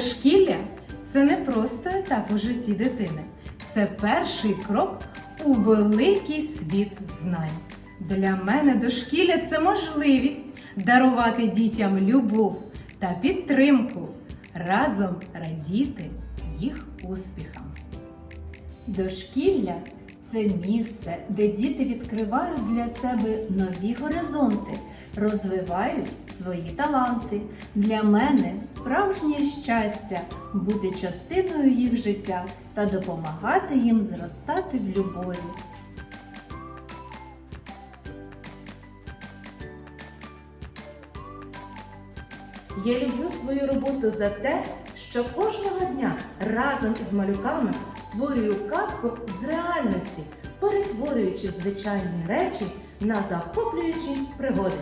Дошкілля це не просто етап у житті дитини, це перший крок у великий світ знань. Для мене дошкілля це можливість дарувати дітям любов та підтримку, разом радіти їх успіхам. Дошкілля це місце, де діти відкривають для себе нові горизонти, розвивають свої таланти. Для мене справжнє щастя бути частиною їх життя та допомагати їм зростати в любові. Я люблю свою роботу за те, що кожного дня разом із малюками створюю казку з реальності, перетворюючи звичайні речі на захоплюючі пригоди.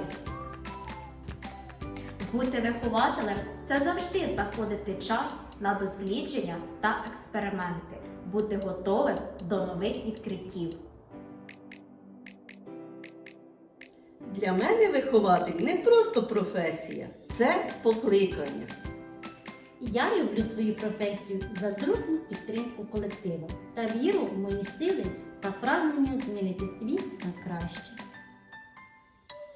Бути вихователем це завжди знаходити час на дослідження та експерименти, бути готовим до нових відкриттів. Для мене вихователь не просто професія, це покликання. Я люблю свою професію за дружню підтримку колективу та віру в мої сили та прагнення змінити світ на краще.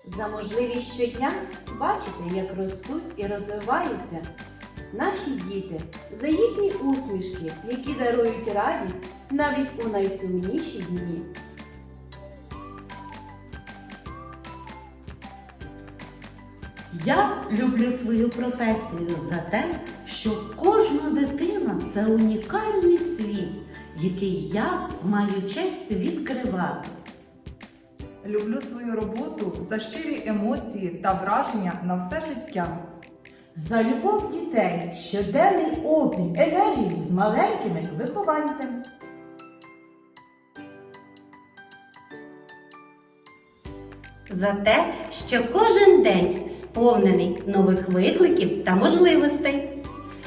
За можливість щодня бачити, як ростуть і розвиваються наші діти, за їхні усмішки, які дарують радість навіть у найсумніші дні. Я люблю свою професію за те, що кожна дитина це унікальний світ, який я маю честь відкривати. Люблю свою роботу за щирі емоції та враження на все життя. За любов дітей, щоденний обмін енергії з маленькими вихованцями. за те, що кожен день сповнений нових викликів та можливостей.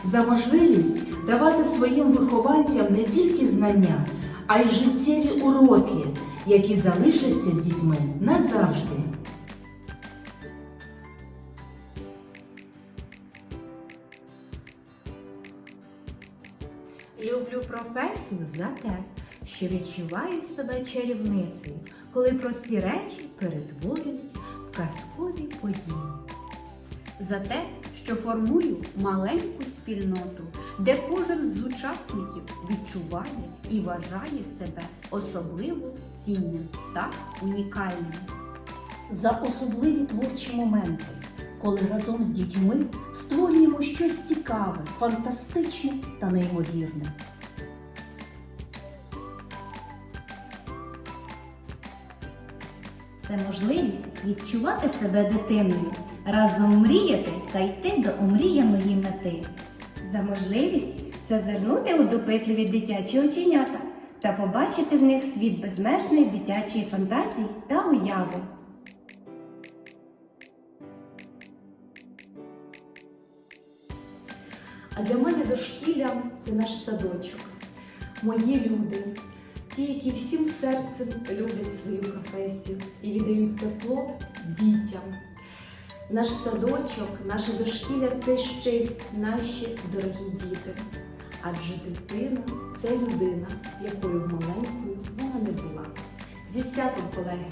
за можливість давати своїм вихованцям не тільки знання, а й життєві уроки, які залишаться з дітьми назавжди. Люблю професію за те, що відчуваю себе чарівницею, коли прості речі перетворюються в казкові події. За те, що формую маленьку спільноту, де кожен з учасників відчуває і вважає себе особливо цінним та унікальним. за особливі творчі моменти, коли разом з дітьми створюємо щось цікаве, фантастичне та неймовірне. Це можливість відчувати себе дитиною, разом мріяти та йти до омріяної мети. За можливість зазирнути у допитливі дитячі оченята та побачити в них світ безмежної дитячої фантазії та уяви. А для мене дошкілля це наш садочок, мої люди, ті, які всім серцем люблять свою професію і віддають тепло дітям. Наш садочок, наше дошкілля це ще й наші дорогі діти. Адже дитина це людина, якою маленькою вона не була. Зі святом, колеги!